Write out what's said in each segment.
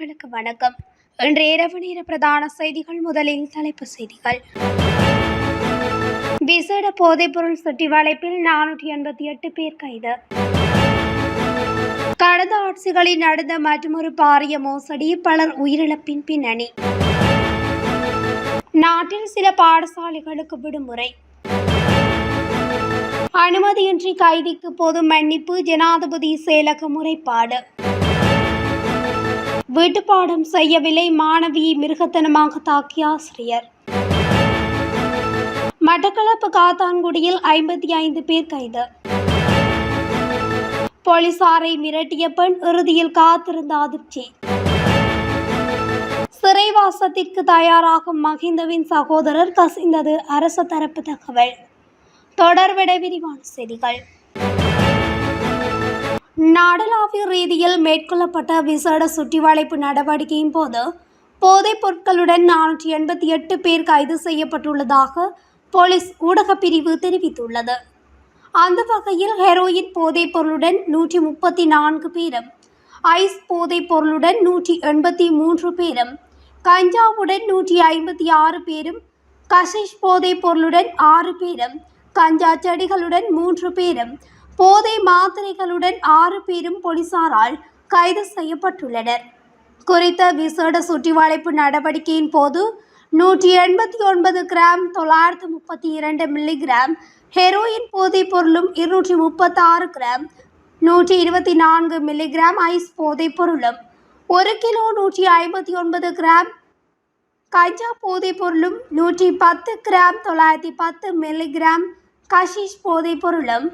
நேயர்களுக்கு வணக்கம். இன்று இரவு நேர பிரதான செய்திகள் முதலில் தலைப்பு செய்திகள். விசேட போதைப்பொருள் சுற்றி வளைப்பில் நானூற்றி எண்பத்தி எட்டு பேர் கைது. கடந்த ஆட்சிகளில் நடந்த மற்றொரு பாரிய மோசடி பலர் உயிரிழப்பின் பின்னணி. நாட்டில் சில பாடசாலைகளுக்கு விடுமுறை. அனுமதியின்றி கைதிக்கு பொது மன்னிப்பு ஜனாதிபதி செயலக முறைப்பாடு. வீட்டுப்பாடம் செய்யவில்லை மாணவியை மிருகத்தனமாக தாக்கிய ஆசிரியர். மட்டக்களப்பு காத்தான்குடியில் ஐம்பத்தி ஐந்து பேர் கைது. போலீசாரை மிரட்டிய பெண் இறுதியில் காத்திருந்த அதிர்ச்சி. சிறைவாசத்திற்கு தயாராகும் மகிந்தவின் சகோதரர் கசிந்தது அரசு தரப்பு தகவல். தொடர்விட விரிவான செய்திகள். நாடளாவிய ரீதியில் மேற்கொள்ளப்பட்ட விசேட சுற்றிவளைப்பு நடவடிக்கையின் போது போதைப் பொருட்களுடன் நானூற்றி எண்பத்தி எட்டு பேர் கைது செய்யப்பட்டுள்ளதாக போலீஸ் ஊடகப் பிரிவு தெரிவித்துள்ளது. அந்த வகையில் ஹெரோயின் போதைப் பொருளுடன் நூற்றி முப்பத்தி நான்கு பேரும் ஐஸ் போதைப் பொருளுடன் நூற்றி எண்பத்தி மூன்று பேரும் கஞ்சாவுடன் நூற்றி ஐம்பத்தி ஆறு பேரும் கஷிஷ் போதைப் பொருளுடன் ஆறு பேரும் கஞ்சா செடிகளுடன் மூன்று பேரும் போதை மாத்திரைகளுடன் ஆறு பேரும் போலீசாரால் கைது செய்யப்பட்டுள்ளனர். குறித்த விசேட சுற்றிவளைப்பு நடவடிக்கையின் போது நூற்றி எண்பத்தி ஒன்பது கிராம் தொள்ளாயிரத்து முப்பத்தி இரண்டு மில்லிகிராம் ஹெரோயின் போதைப் பொருளும் இருநூற்றி முப்பத்தாறு கிராம் நூற்றி இருபத்தி நான்கு மில்லிகிராம் ஐஸ் போதைப் பொருளும் ஒரு கிலோ நூற்றி ஐம்பத்தி ஒன்பது கிராம் கஞ்சா போதைப் பொருளும் நூற்றி பத்து கிராம் தொள்ளாயிரத்தி பத்து மில்லிகிராம் கஷிஷ் போதைப் பொருளும்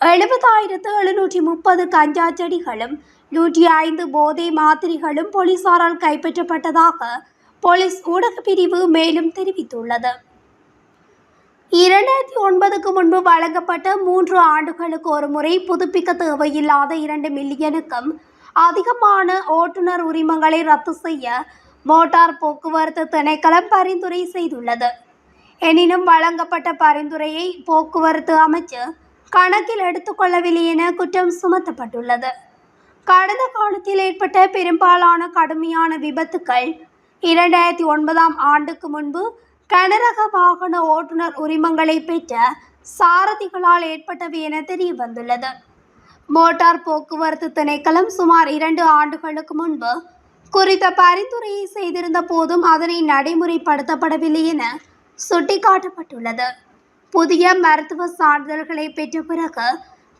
எழுபதாயிரத்து எழுநூற்றி முப்பது கஞ்சா செடிகளும் நூற்றி ஐந்து போதை மாத்திரைகளும் போலீசாரால் கைப்பற்றப்பட்டதாக போலீஸ் ஊடக பிரிவு மேலும் தெரிவித்துள்ளது. இரண்டாயிரத்தி ஒன்பதுக்கு முன்பு வழங்கப்பட்ட மூன்று ஆண்டுகளுக்கு ஒரு முறை புதுப்பிக்க தேவையில்லாத இரண்டு மில்லியனுக்கும் அதிகமான ஓட்டுநர் உரிமங்களை ரத்து செய்ய மோட்டார் போக்குவரத்து திணைக்களம் பரிந்துரை செய்துள்ளது. எனினும் வழங்கப்பட்ட பரிந்துரையை போக்குவரத்து அமைச்சர் கணக்கில் எடுத்துக்கொள்ளவில்லை என குற்றம் சுமத்தப்பட்டுள்ளது. கடந்த காலத்தில் ஏற்பட்ட பெரும்பாலான கடுமையான விபத்துக்கள் இரண்டாயிரத்தி ஒன்பதாம் ஆண்டுக்கு முன்பு கனரக வாகன ஓட்டுநர் உரிமங்களை பெற்ற சாரதிகளால் ஏற்பட்டவை என தெரிய வந்துள்ளது மோட்டார் போக்குவரத்து திணைக்களம் சுமார் இரண்டு ஆண்டுகளுக்கு முன்பு குறித்த பரிந்துரையை செய்திருந்த போதும் அதனை நடைமுறைப்படுத்தப்படவில்லை என சுட்டிக்காட்டப்பட்டுள்ளது. புதிய மருத்துவ சான்றிதழ்களை பெற்ற பிறகு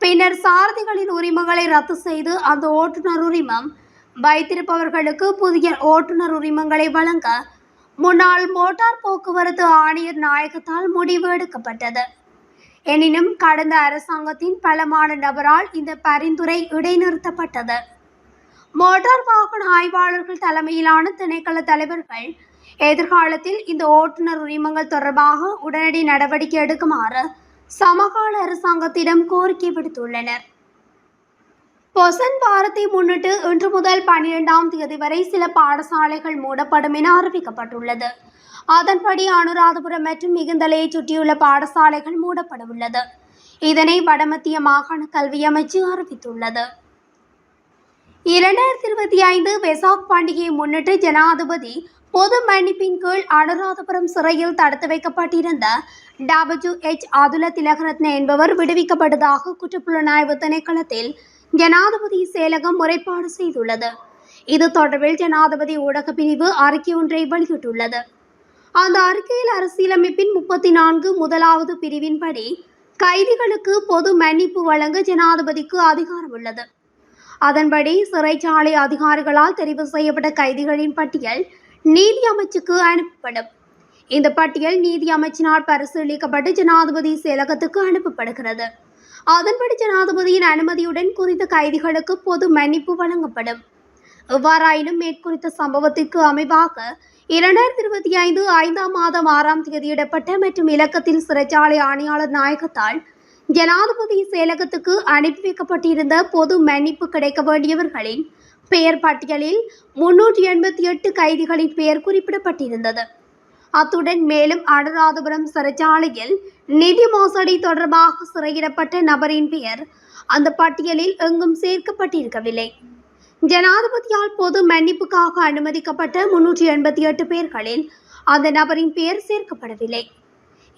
பின்னர் சாரதிகளின் உரிமங்களை ரத்து செய்து அந்த ஓட்டுநர் உரிமம் வைத்திருப்பவர்களுக்கு புதிய ஓட்டுநர் உரிமங்களை வழங்க முன்னாள் மோட்டார் போக்குவரத்து ஆணையர் நாயகத்தால் முடிவு எடுக்கப்பட்டது. எனினும் கடந்த அரசாங்கத்தின் பலமான நபரால் இந்த பரிந்துரை இடைநிறுத்தப்பட்டது. மோட்டார் வாகன ஆய்வாளர்கள் தலைமையிலான திணைக்கள தலைவர்கள் எதிர்காலத்தில் இந்த ஓட்டுநர் உரிமங்கள் தொடர்பாக உடனடி நடவடிக்கை எடுக்குமாறு சமகால அரசாங்கத்திடம் கோரிக்கை விடுத்துள்ளனர். பொசன் வாரத்தை முன்னிட்டு இன்று முதல் பனிரெண்டாம் தேதி வரை சில பாடசாலைகள் மூடப்படும் என அறிவிக்கப்பட்டுள்ளது. அதன்படி அனுராதபுரம் மற்றும் மிகுந்தலையை சுற்றியுள்ள பாடசாலைகள் மூடப்பட உள்ளது இதனை வடமத்திய மாகாண கல்வி அமைச்சு அறிவித்துள்ளது. இரண்டாயிரத்தி இருபத்தி ஐந்து வெசாக் பண்டிகையை முன்னிட்டு ஜனாதிபதி பொது மன்னிப்பின் கீழ் அனுராதபுரம் சிறையில் தடுத்து வைக்கப்பட்டிருந்த டபிள்யூ எச் அதுல திலகரத்ன என்பவர் விடுவிக்கப்பட்டதாக குற்றப்புலனாய்வு திணைக்களத்தில் ஜனாதிபதி செயலகம் முறைப்பாடு செய்துள்ளது. இது தொடர்பில் ஜனாதிபதி ஊடக பிரிவு அறிக்கை ஒன்றை வெளியிட்டுள்ளது. அந்த அறிக்கையில் அரசியலமைப்பின் முப்பத்தி நான்கு முதலாவது பிரிவின்படி கைதிகளுக்கு பொது மன்னிப்பு வழங்க ஜனாதிபதிக்கு அதிகாரம் உள்ளது அதன்படி சிறைச்சாலை அதிகாரிகளால் தெரிவு செய்யப்பட்ட கைதிகளின் பட்டியல் நீதி அமைச்சுக்கு அனுப்பப்படும். இந்த பட்டியல் நீதி அமைச்சினால் பரிசீலிக்கப்பட்டு ஜனாதிபதி செயலகத்துக்கு அனுப்பப்படுகிறது. அதன்படி ஜனாதிபதியின் அனுமதியுடன் குறித்த கைதிகளுக்கு பொது மன்னிப்பு வழங்கப்படும். எவ்வாறாயினும் மேற்குறித்த சம்பவத்திற்கு அமைவாக இரண்டாயிரத்தி இருபத்தி ஐந்து ஐந்தாம் மாதம் ஆறாம் தேதியிடப்பட்ட மற்றும் இலக்கத்தில் சிறைச்சாலை ஆணையாளர் நாயகத்தால் ஜனாதிபதி செயலகத்துக்கு அனுப்பி வைக்கப்பட்டிருந்த பொது மன்னிப்பு கிடைக்க வேண்டியவர்களின் பெயர் பட்டியலில் முன்னூற்றி எண்பத்தி எட்டு கைதிகளின் பெயர் குறிப்பிடப்பட்டிருந்தது. அத்துடன் மேலும் அனுராதபுரம் சிறைச்சாலையில் நிதி மோசடி தொடர்பாக சிறையிடப்பட்ட நபரின் பெயர் அந்த பட்டியலில் எங்கும் சேர்க்கப்பட்டிருக்கவில்லை. ஜனாதிபதியால் பொது மன்னிப்புக்காக அனுமதிக்கப்பட்ட முன்னூற்றி எண்பத்தி எட்டு பேர்களில் அந்த நபரின் பெயர் சேர்க்கப்படவில்லை.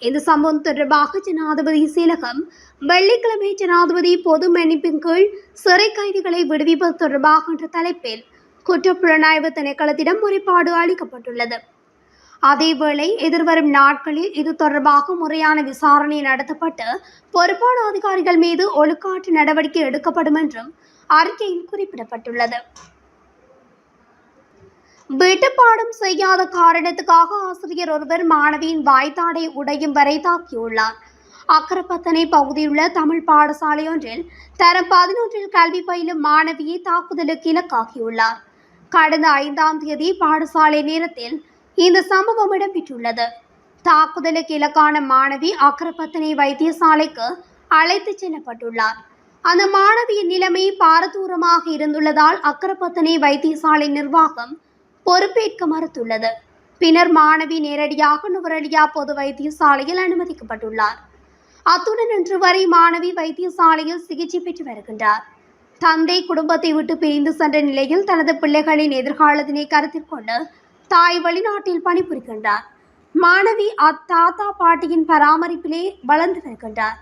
இந்த சம்பவம் தொடர்பாக ஜனாதிபதி செயலகம் வெள்ளிக்கிழமை ஜனாதிபதி பொது மன்னிப்பின் கீழ் சிறை கைதிகளை விடுவிப்பது தொடர்பாக என்ற தலைப்பில் குற்றப்புலனாய்வு திணைக்களத்திடம் முறைப்பாடு அளிக்கப்பட்டுள்ளது. அதேவேளை எதிர்வரும் நாட்களில் இது தொடர்பாக முறையான விசாரணை நடத்தப்பட்டு பொறுப்பான அதிகாரிகள் மீது ஒழுக்காற்று நடவடிக்கை எடுக்கப்படும் என்றும் அறிக்கையில் குறிப்பிடப்பட்டுள்ளது. வீட்டுப்பாடம் செய்யாத காரணத்துக்காக ஆசிரியர் ஒருவர் மாணவியின் வாய்த்தாடை உடையும் வரை தாக்கியுள்ளார். அக்கரப்பத்தனை பகுதியுள்ள தமிழ் பாடசாலை ஒன்றில் தரம் பதினொன்றில் கல்வி பயிலும் மாணவியை தாக்குதலுக்கு இலக்காகியுள்ளார். கடந்த ஐந்தாம் தேதி பாடசாலை நேரத்தில் இந்த சம்பவம் இடம்பெற்றுள்ளது. தாக்குதலுக்கு இலக்கான மாணவி அக்கரப்பத்தனை வைத்தியசாலைக்கு அழைத்துச் செல்லப்பட்டுள்ளார். அந்த மாணவியின் நிலைமை பாரதூரமாக இருந்துள்ளதால் அக்கரப்பத்தனை வைத்தியசாலை நிர்வாகம் பொறுப்பேற்க மறுத்துள்ளது பின்னர் மாணவி நேரடியாக நுவரெலியா பொது வைத்தியசாலையில் அனுமதிக்கப்பட்டுள்ளார். அத்துடன் இன்று வரை மாணவி வைத்தியசாலையில் சிகிச்சை பெற்று வருகின்றார். தந்தை குடும்பத்தை விட்டு பிரிந்து சென்ற நிலையில் தனது பிள்ளைகளின் எதிர்காலத்தினை கருத்தில் கொண்டு தாய் வெளிநாட்டில் பணிபுரிகின்றார். மாணவி அத்தாத்தா பாட்டியின் பராமரிப்பிலே வளர்ந்து வருகின்றார்.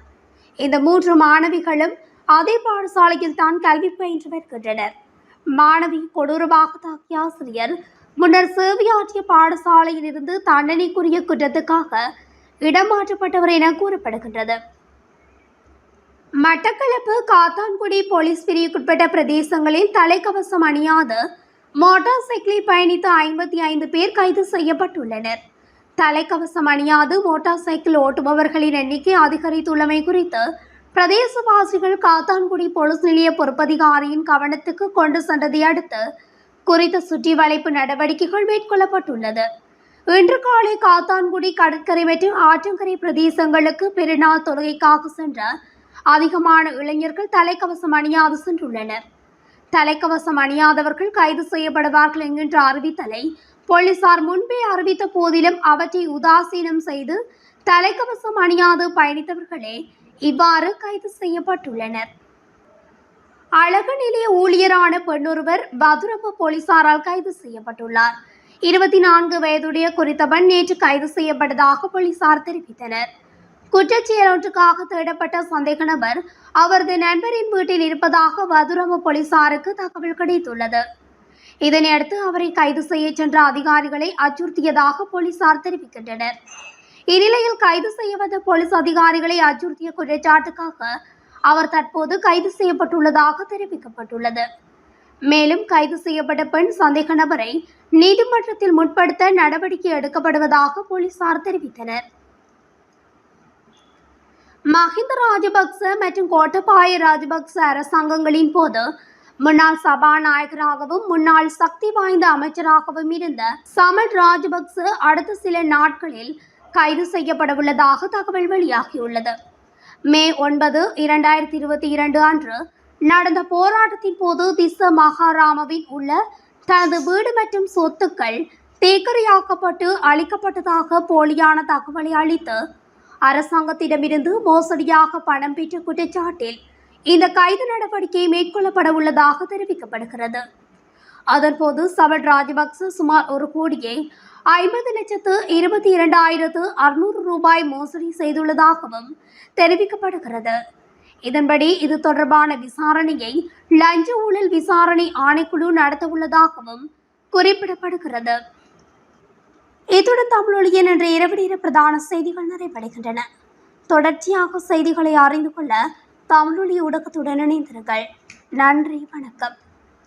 இந்த மூன்று மாணவிகளும் அதே பாடசாலையில் தான் கல்வி பயின்று வருகின்றனர். மாணவி கொடூரமாக தாக்கிய ஆசிரியர். முன்னர் சேவையாற்றிய பாடசாலையில் இருந்து தண்டனைக்குரிய குற்றத்துக்காக இடமாற்றப்பட்டவர் என கூறப்படுகின்றது. மட்டக்களப்பு காத்தான்குடி போலீஸ் பிரிவுக்குட்பட்ட பிரதேசங்களில் தலைக்கவசம் அணியாத மோட்டார் சைக்கிளில் பயணித்த ஐம்பத்தி ஐந்து பேர் கைது செய்யப்பட்டுள்ளனர். தலைக்கவசம் அணியாது மோட்டார் சைக்கிள் ஓட்டுபவர்களின் எண்ணிக்கை அதிகரித்துள்ளமை குறித்து பிரதேசவாசிகள் காத்தான்குடி போலீஸ் நிலைய பொறுப்பதிகாரியின் கவனத்துக்கு கொண்டு சென்றதை அடுத்து குறித்த சுற்றி வளைப்பு நடவடிக்கைகள் மேற்கொள்ளப்பட்டுள்ளது. இன்று காலை காத்தான்குடி கடற்கரை மற்றும் ஆற்றங்கரை பிரதேசங்களுக்கு பெருநாள் தொழுகைக்காக சென்ற அதிகமான இளைஞர்கள் தலைக்கவசம் அணியாது சென்றுள்ளனர். தலைக்கவசம் அணியாதவர்கள் கைது செய்யப்படுவார்கள் என்கின்ற அறிவித்தலை போலீசார் முன்பே அறிவித்த போதிலும் அவற்றை உதாசீனம் செய்து தலைக்கவசம் அணியாது பயணித்தவர்களே இவ்வாறு கைது செய்யப்பட்டுள்ளனர். அழகு நிலைய ஊழியரான பெண்ணொருவர் பதுரப்ப போலீசாரால் கைது செய்யப்பட்டுள்ளார். இருபத்தி நான்கு வயதுடைய குறித்தவன் நேற்று கைது செய்யப்பட்டதாக போலீசார் தெரிவித்தனர். குற்றச்செயலொன்றுக்காக தேடப்பட்ட சந்தேக நபர் அவரது நண்பரின் வீட்டில் இருப்பதாக வதுரம போலீசாருக்கு தகவல் கிடைத்துள்ளது. இதனையடுத்து அவரை கைது செய்ய சென்ற அதிகாரிகளை அச்சுறுத்தியதாக போலீசார் தெரிவிக்கின்றனர். இந்நிலையில் கைது செய்ய வந்த போலீஸ் அதிகாரிகளை அச்சுறுத்திய குற்றச்சாட்டுக்காக அவர் தற்போது கைது செய்யப்பட்டுள்ளதாக தெரிவிக்கப்பட்டுள்ளது. மேலும் கைது செய்யப்பட்ட பெண் சந்தேக நபரை நீதிமன்றத்தில் முற்படுத்த நடவடிக்கை எடுக்கப்படுவதாக போலீசார் தெரிவித்தனர். மஹிந்த ராஜபக்ச மற்றும் கோட்டபாய ராஜபக்ச அரசாங்கங்களின் போது முன்னாள் சபாநாயகராகவும் முன்னாள் சக்தி வாய்ந்த அமைச்சராகவும் இருந்த சமல் ராஜபக்ச அடுத்த சில நாட்களில் கைது செய்யப்படவுள்ளதாக தகவல் வெளியாகியுள்ளது. மே ஒன்பது இரண்டாயிரத்தி இருபத்தி இரண்டு அன்று நடந்த போராட்டத்தின் போது திச மகாராமவில் உள்ள தனது வீடு மற்றும் சொத்துக்கள் தேக்கரையாக்கப்பட்டு அளிக்கப்பட்டதாக போலியான தகவலை அளித்து அரசாங்கத்திடமிருந்து மோசடியாக பணம் பெற்ற குற்றச்சாட்டில் இந்த கைது நடவடிக்கை மேற்கொள்ளப்பட உள்ளதாக தெரிவிக்கப்படுகிறது. அதன்போது சவல் ராஜபக்ச சுமார் ஒரு கோடியை ஐம்பது லட்சத்து இருபத்தி இரண்டாயிரத்து அறுநூறு ரூபாய் மோசடி செய்துள்ளதாகவும் தெரிவிக்கப்படுகிறது. இதன்படி இது தொடர்பான விசாரணையை லஞ்ச ஊழல் விசாரணை ஆணைக்குழு நடத்தவுள்ளதாகவும் குறிப்பிடப்படுகிறது. இத்துடன் தமிழொலியன் என்ற இரவு நேர பிரதான செய்திகள் நிறைவடைகின்றன. தொடர்ச்சியாக செய்திகளை அறிந்து கொள்ள தமிழொலி ஊடகத்துடன் இணைந்திருங்கள். நன்றி வணக்கம்.